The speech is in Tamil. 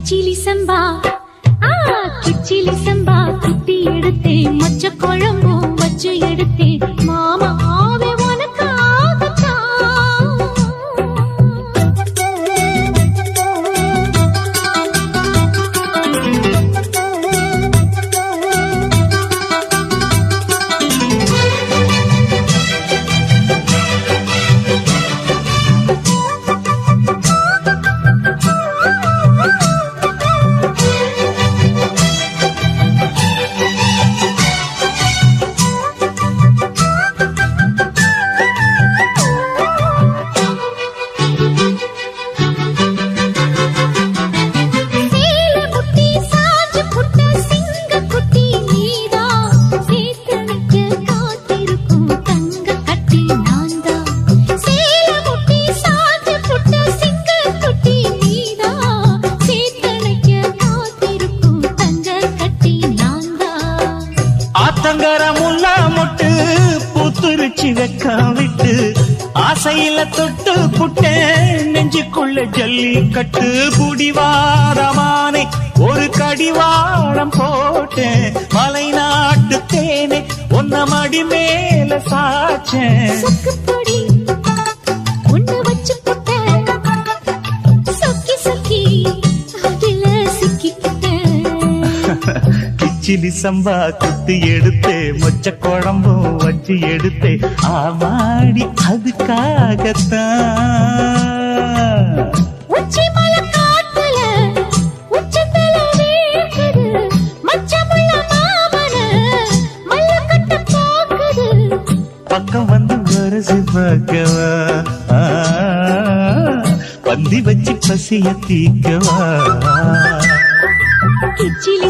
கிச்சிலி சம்பா. ஆ சம்பா. குட்டி எடுத்து ஆசையில தொட்டு புட்டேன் நெஞ்சுக்குள்ள ஜல்லி கட்டு புடிவாரமானே ஒரு கடிவாளம் போட்டேன் மலை நாட்டு தேனே ஒன்ன மடி மேல சாச்சேன் கிச்சிலி சம்பா குத்தி எடுத்தே மொச்ச குழம்பும் வச்சு எடுத்தே ஆமாடி அதுக்காகத்தான் பக்கம் வந்து வரசு பார்க்கவா. பந்தி வச்சு பசிய தீக்கவா. கிச்சிலி